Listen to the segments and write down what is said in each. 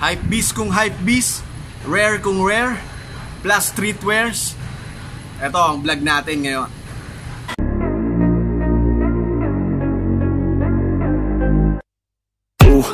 Hype beast kung hype beast, rare kung rare, plus streetwears. Ito ang vlog natin ngayon.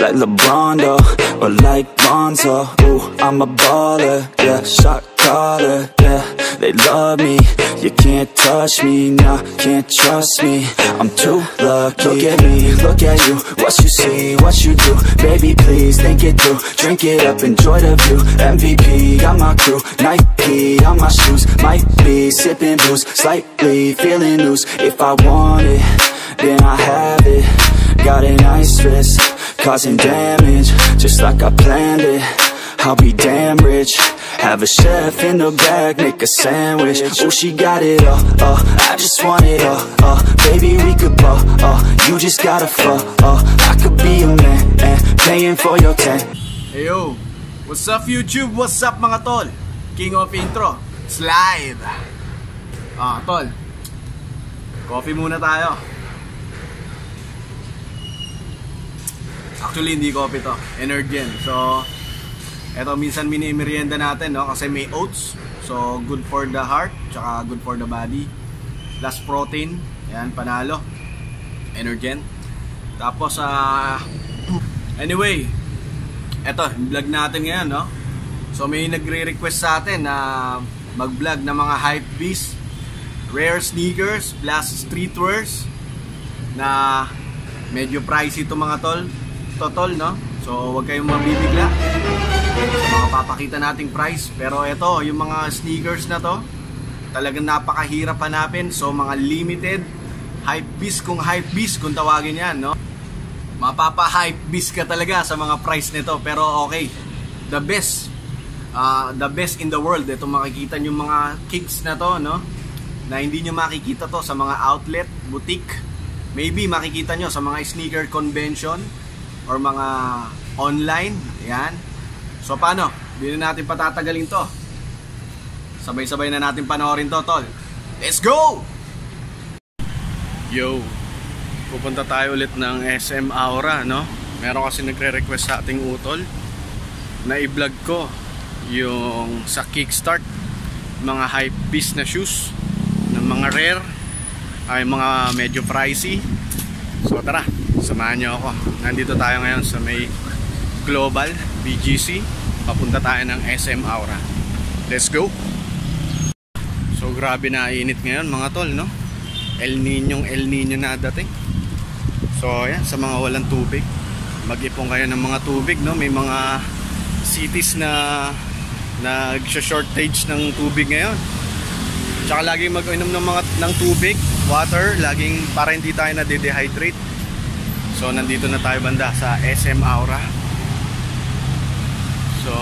Like LeBron though, or like Lonzo. Ooh, I'm a baller, yeah, shot caller, yeah. They love me, you can't touch me, nah, can't trust me. I'm too lucky. Look at me, look at you, what you see, what you do. Baby, please think it through, drink it up, enjoy the view. MVP, got my crew, Nike on my shoes. Might be sipping booze, slightly feeling loose. If I want it, then I have it. Got a nice wrist, causing damage Just like I planned it. I'll be damn rich. Have a chef in the back, make a sandwich. Oh, she got it all, uh, I just want it all, uh Baby, we could ball, uh, you just gotta fall, uh I could be a man, and paying for your tent Hey yo, what's up YouTube? What's up mga tol? King of Intro, it's live! Ah, tol, coffee muna tayo. Actually, hindi coffee to. Energen. So, eto minsan mini-merienda natin, no? Kasi may oats. So, good for the heart, tsaka good for the body. Plus protein. Yan, panalo. Energen. Tapos, ah... anyway, eto, vlog natin ngayon, no? So, may nagre-request sa atin na mag-vlog ng mga hype beast, rare sneakers, plus streetwears na medyo pricey ito mga tol totol, no? So, huwag kayong mabibigla sa mga papakita nating price. Pero ito, yung mga sneakers na to, talagang napakahirap hanapin. So, mga limited, hype beast kung hype beast kung tawagin yan, no? Mapapa-hype beast ka talaga sa mga price nito. Pero okay, the best, uh, the best in the world. Ito makikita nyo mga kicks na to, no? Na hindi nyo makikita to sa mga outlet, boutique. Maybe makikita nyo sa mga sneaker convention or mga online. Yan. So paano? Hindi na natin patatagalin to. Sabay-sabay na natin panoorin to, tol. Let's go! Yo, pupunta tayo ulit ng SM Aura, no? Meron kasi nagre-request sa ating utol na i-vlog ko yung sa kickstart mga hype beast na shoes ng mga rare ay mga medyo pricey so tara samahan nyo ako. Nandito tayo ngayon sa may Global BGC papunta tayo ng SM Aura. Let's go! So grabe na init ngayon mga tol no? El Nino El Nino na dating. So yan sa mga walang tubig mag-ipon kayo ng mga tubig no? May mga cities na nag-shortage ng tubig ngayon. Tsaka laging mag-inom ng mga ng tubig water laging para hindi tayo na dehydrate So nandito na tayo banda sa SM Aura. So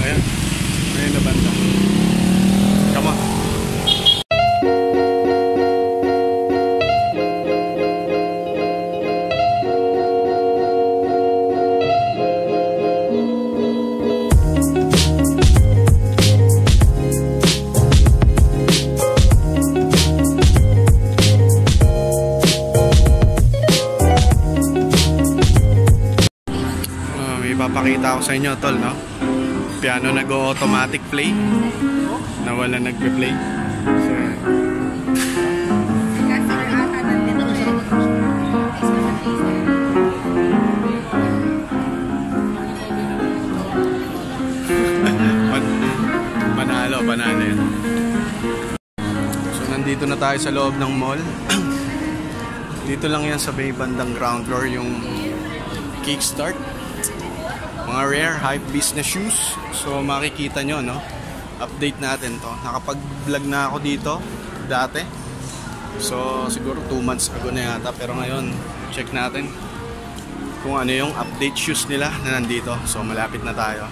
Ayan. Ayan na banda. Ipapakita ko sa inyo tol no? Piano nag-automatic play. Na wala nagpe-play so, panalo panalo yan so nandito na tayo sa loob ng mall. Dito lang yan sa may bandang ground floor yung kickstart mga rare hype business shoes. So makikita nyo no? Update natin to. Nakapag vlog na ako dito dati. So siguro 2 months ago na yata. Pero ngayon check natin kung ano yung update shoes nila na nandito. So malapit na tayo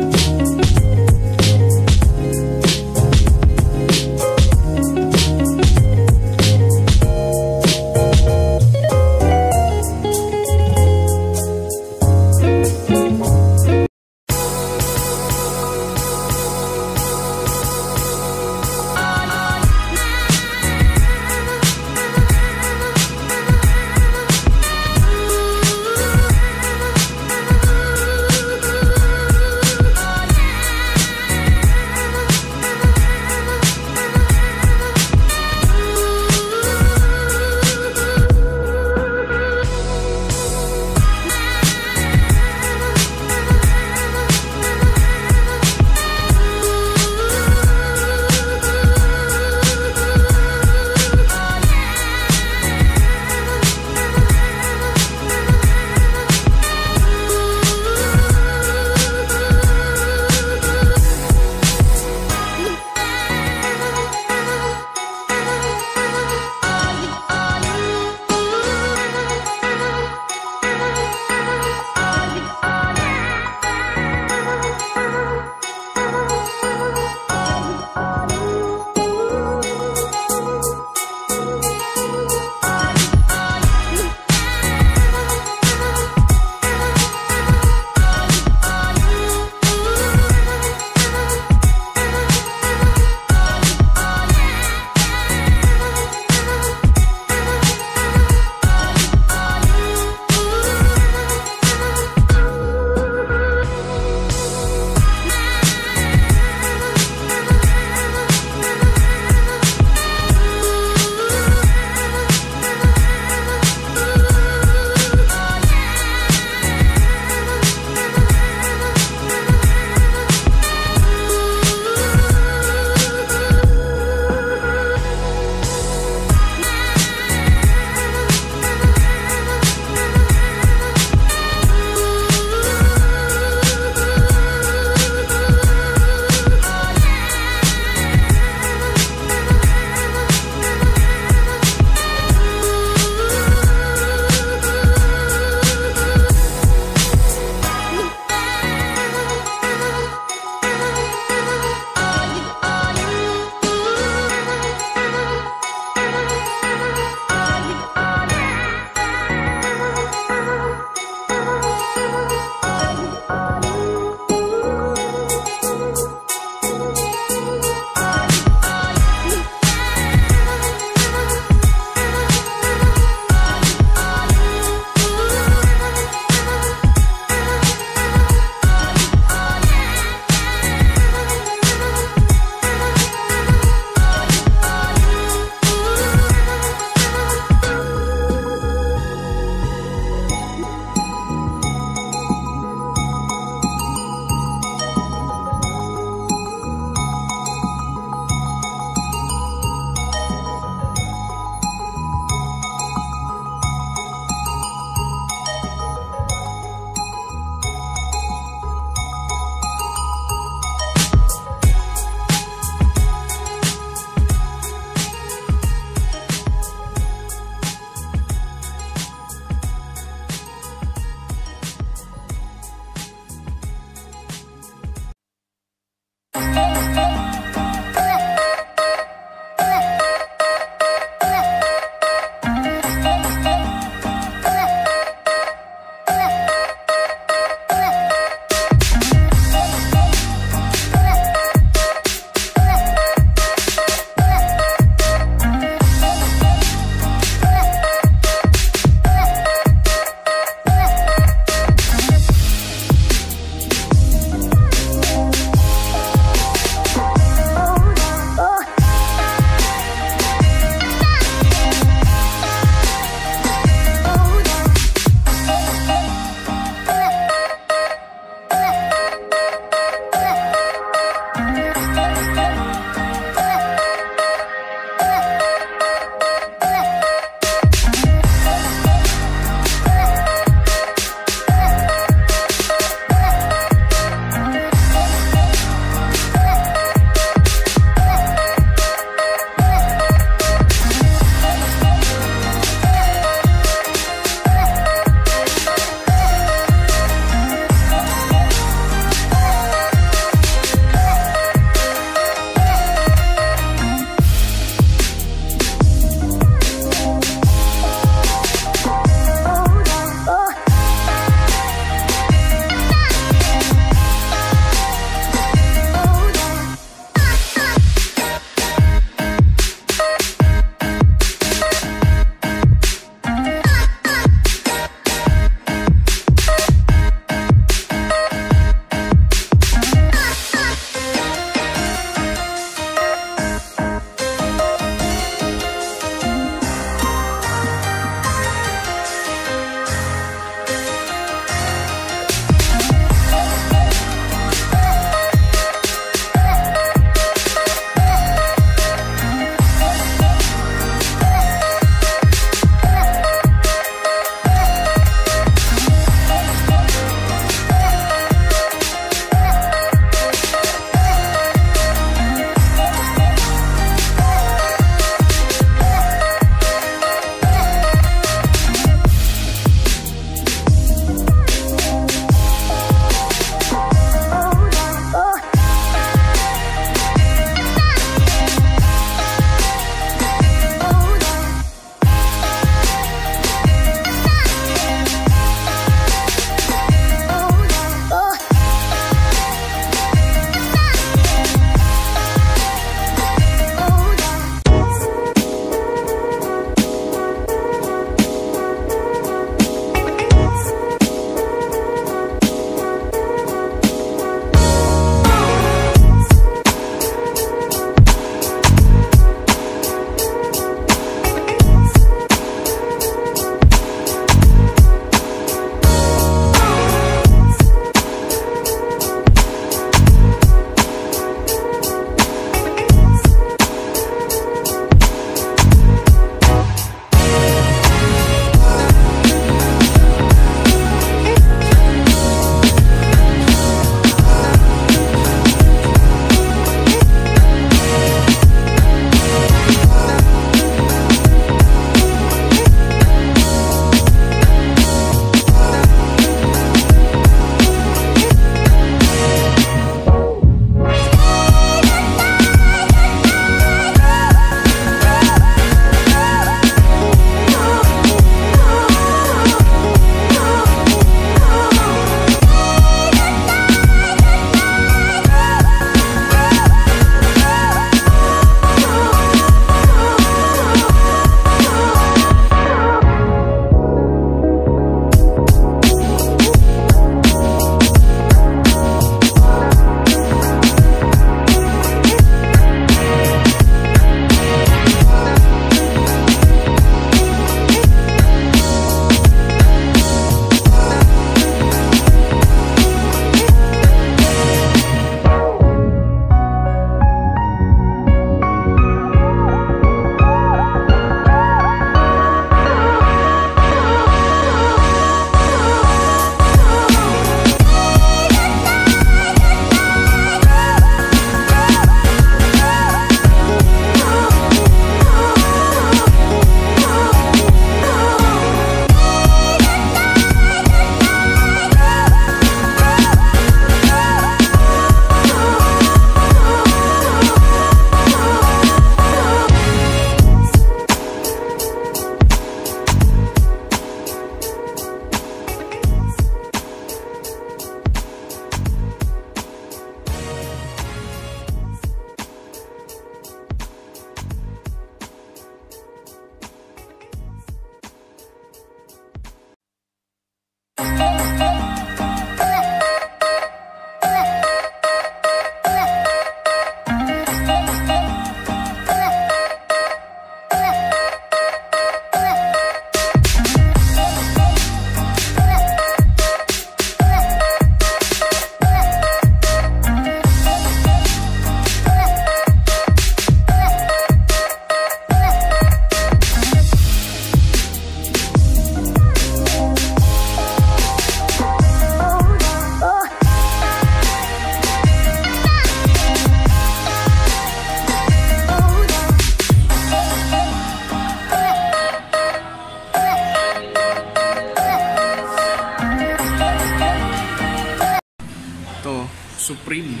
Supreme.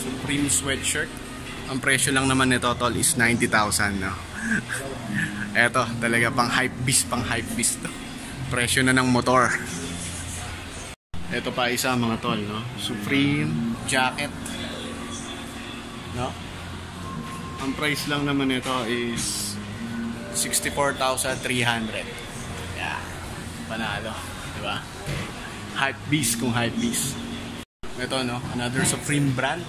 Supreme sweatshirt. Ang presyo lang naman nito tol is 90,000 no. Eto, talaga pang hype beast, pang hype beast to. Presyo na ng motor. Ito pa isa mga tol, no? Supreme jacket. No? Ang price lang naman nito is 64,300. Yeah. Panalo, 'di ba? Hype beast kung hype beast. Ito no, another Supreme brand.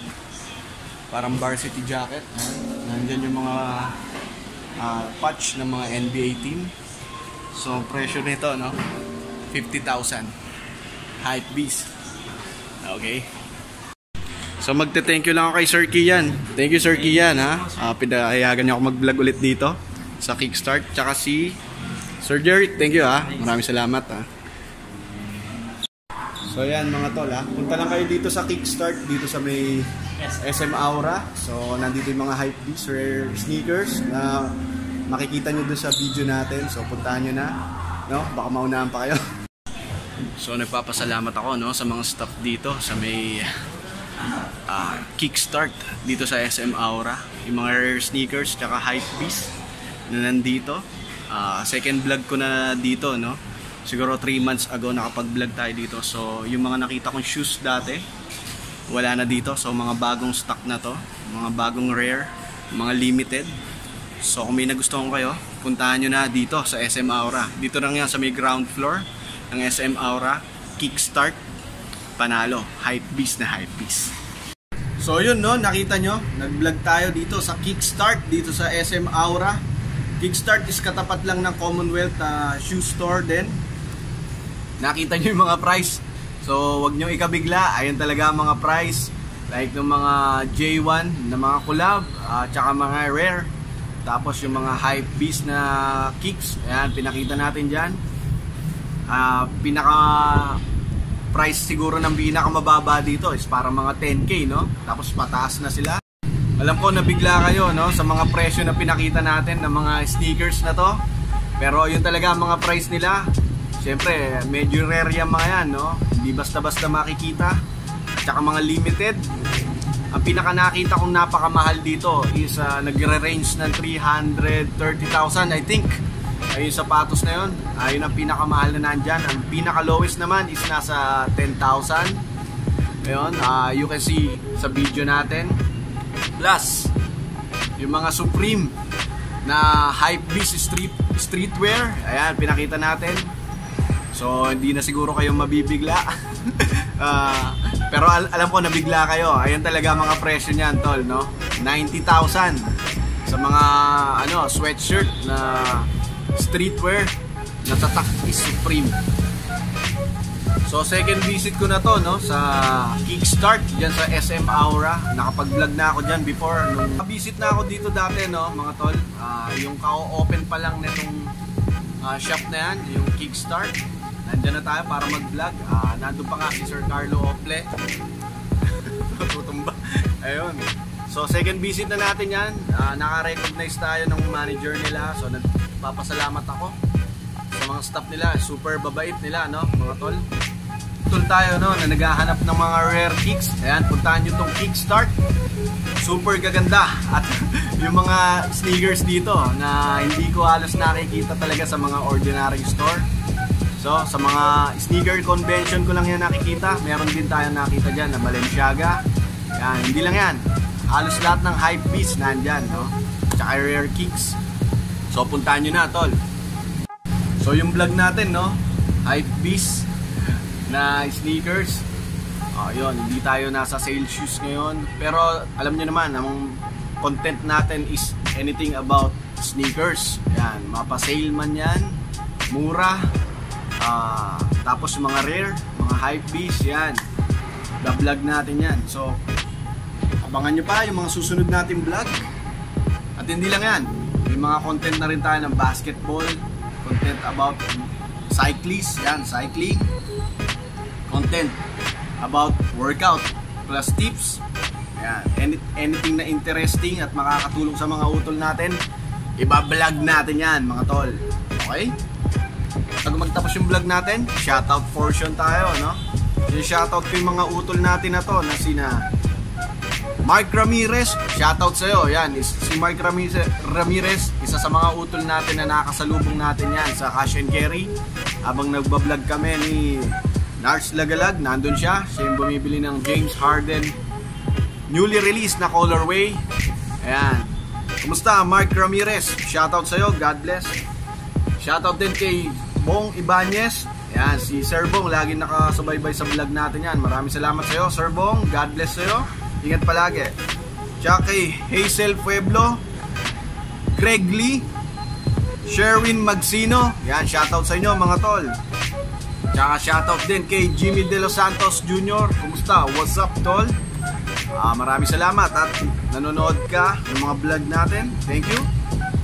Parang varsity jacket. Nandiyan yung mga uh, patch ng mga NBA team. So, presyo nito, no? 50,000. Hype beast. Okay. So, magte-thank you lang ako kay Sir Kian. Thank you, Sir Kian, ha? Uh, pinahayagan niyo ako mag-vlog ulit dito sa Kickstart. Tsaka si Sir Jeric, thank you, ha? Maraming salamat, ha? So yan mga tol ha. Punta lang kayo dito sa Kickstart dito sa may SM Aura. So nandito yung mga hype beats rare sneakers na makikita nyo doon sa video natin. So puntahan nyo na. No? Baka maunahan pa kayo. So nagpapasalamat ako no sa mga staff dito sa may uh, Kickstart dito sa SM Aura. Yung mga rare sneakers tsaka hype beats na nandito. Uh, second vlog ko na dito no siguro 3 months ago nakapag-vlog tayo dito. So, yung mga nakita kong shoes dati, wala na dito. So, mga bagong stock na to. Mga bagong rare, mga limited. So, kung may nagustuhan kayo, puntahan nyo na dito sa SM Aura. Dito lang yan sa may ground floor ng SM Aura. Kickstart, panalo. Hype beast na hype beast. So, yun no, nakita nyo, nag-vlog tayo dito sa Kickstart, dito sa SM Aura. Kickstart is katapat lang ng Commonwealth uh, shoe store din nakita nyo yung mga price. So, wag nyo ikabigla. Ayun talaga ang mga price. Like ng mga J1 na mga collab, uh, tsaka mga rare. Tapos yung mga hype beast na kicks. Ayan, pinakita natin dyan. Uh, pinaka price siguro ng pinaka mababa dito is para mga 10k no tapos pataas na sila alam ko nabigla kayo no sa mga presyo na pinakita natin ng mga sneakers na to pero yun talaga ang mga price nila Siyempre, medyo rare yung mga yan, no? Hindi basta-basta makikita. At saka mga limited. Ang pinaka nakita kong napakamahal dito is uh, nagre-range ng 330,000 I think. Ay yung sapatos na yun. Ayun ang pinakamahal na nandyan. Ang pinaka-lowest naman is nasa 10,000. Ayun, uh, you can see sa video natin. Plus, yung mga Supreme na hype beast street streetwear. Ayan, pinakita natin. So, hindi na siguro kayong mabibigla. uh, pero al- alam ko nabigla kayo. Ayan talaga mga presyo niyan, tol, no? 90,000 sa mga ano, sweatshirt na streetwear na tatak is Supreme. So, second visit ko na to, no, sa Kickstart diyan sa SM Aura. Nakapag-vlog na ako diyan before nung visit na ako dito dati, no, mga tol. Uh, yung kao-open pa lang nitong uh, shop na yan, yung Kickstart Nandiyan na tayo para mag-vlog. Uh, nandun pa nga si Sir Carlo Ople. Tutumba. Ayun. So second visit na natin yan. Uh, naka-recognize tayo ng manager nila. So nagpapasalamat ako sa mga staff nila. Super babait nila, no? Mga tol. Tol tayo, no? Na naghahanap ng mga rare kicks. Ayan, puntahan nyo tong Kickstart. Super gaganda. At yung mga sneakers dito na hindi ko halos nakikita talaga sa mga ordinary store So, sa mga sneaker convention ko lang yan nakikita. Meron din tayo nakita dyan na Balenciaga. Yan, hindi lang yan. Halos lahat ng hype beast nandyan, no? Tsaka rare kicks. So, puntahan nyo na, tol. So, yung vlog natin, no? Hype beast na sneakers. Oh, yun, hindi tayo nasa sale shoes ngayon. Pero, alam nyo naman, ang content natin is anything about sneakers. Yan, mapa-sale man yan. Mura, Uh, tapos mga rare, mga hype beast, yan. Da-vlog natin yan. So, abangan nyo pa yung mga susunod nating vlog. At hindi lang yan. May mga content na rin tayo ng basketball, content about cyclist, yan, cycling. Content about workout plus tips. Yan, Any, anything na interesting at makakatulong sa mga utol natin, iba-vlog natin yan, mga tol. Okay? Bago magtapos yung vlog natin, shoutout portion tayo, no? shoutout ko yung mga utol natin na to na sina Mark Ramirez, shoutout sa'yo. Yan, is, si Mark Ramirez, Ramirez, isa sa mga utol natin na nakasalubong natin yan sa Cash and Carry. Habang nagbablog kami ni Nars Lagalag, nandun siya. Siya yung bumibili ng James Harden newly released na colorway. Ayan. Kumusta, Mark Ramirez? Shoutout sa'yo, God bless. Shoutout din kay Bong Ibanez. Ayan, si Sir Bong, lagi nakasubaybay sa vlog natin yan. Maraming salamat sa'yo, Sir Bong. God bless sa'yo. Ingat palagi. Kay Hazel Pueblo, Greg Lee, Sherwin Magsino. Yan, shoutout sa inyo mga tol. Tsaka shoutout din kay Jimmy De Los Santos Jr. Kumusta? What's up, tol? Ah, maraming salamat at nanonood ka ng mga vlog natin. Thank you.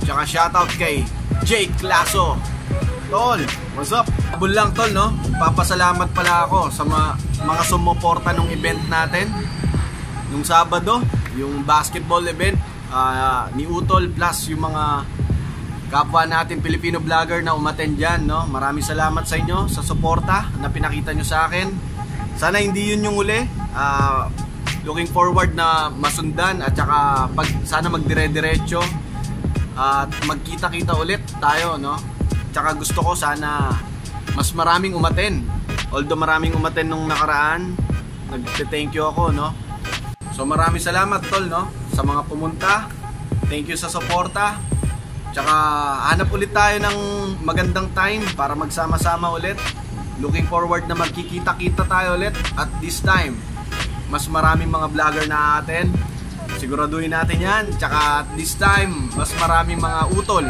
Tsaka shoutout kay Jake Lasso. Tol, what's up? Abol lang tol, no? Papasalamat pala ako sa mga, mga sumuporta ng event natin. Nung Sabado, yung basketball event ah, ni Utol plus yung mga kapwa natin Filipino vlogger na umattend dyan, no? Maraming salamat sa inyo sa suporta na pinakita nyo sa akin. Sana hindi yun yung uli. Ah, looking forward na masundan at saka pag, sana magdire-diretso at magkita-kita ulit tayo, no? Tsaka gusto ko sana mas maraming umaten. Although maraming umaten nung nakaraan, nagte-thank you ako, no? So maraming salamat tol, no? Sa mga pumunta. Thank you sa suporta. Tsaka hanap ulit tayo ng magandang time para magsama-sama ulit. Looking forward na magkikita-kita tayo ulit at this time mas maraming mga vlogger na atin. Siguraduhin natin yan. Tsaka at this time, mas maraming mga utol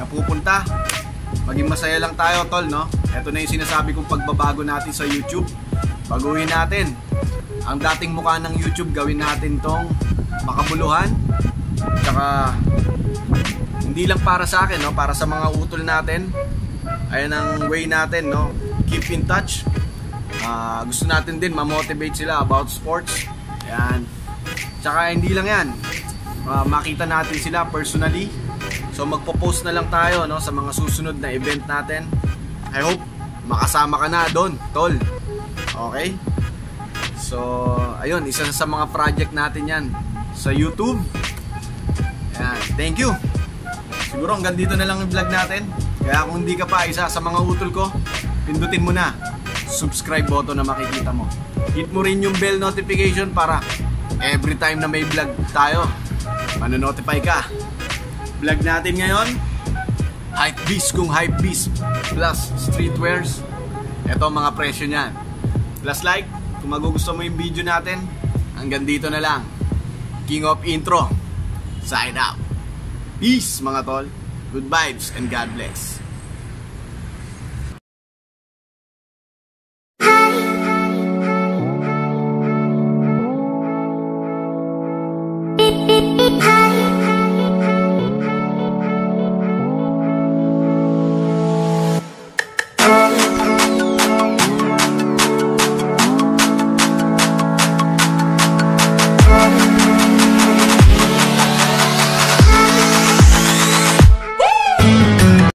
na pupunta. Maging masaya lang tayo, tol, no? Ito na yung sinasabi kong pagbabago natin sa YouTube. Baguhin natin. Ang dating mukha ng YouTube, gawin natin tong makabuluhan. Tsaka, hindi lang para sa akin, no? Para sa mga utol natin. Ayan ang way natin, no? Keep in touch. Ah, gusto natin din ma-motivate sila about sports. Ayan. Tsaka hindi lang yan. Ah, makita natin sila personally. So magpo-post na lang tayo no sa mga susunod na event natin. I hope makasama ka na doon, tol. Okay? So, ayun, isa sa mga project natin 'yan sa YouTube. Ayan, thank you. Siguro hanggang dito na lang yung vlog natin. Kaya kung hindi ka pa isa sa mga utol ko, pindutin mo na subscribe button na makikita mo. Hit mo rin yung bell notification para every time na may vlog tayo, manonotify ka. Vlog natin ngayon, Hype Beast kung Hype Beast plus streetwears. Ito ang mga presyo niyan. Plus like, kung magugusto mo yung video natin, hanggang dito na lang. King of Intro. Sign out. Peace mga tol. Good vibes and God bless.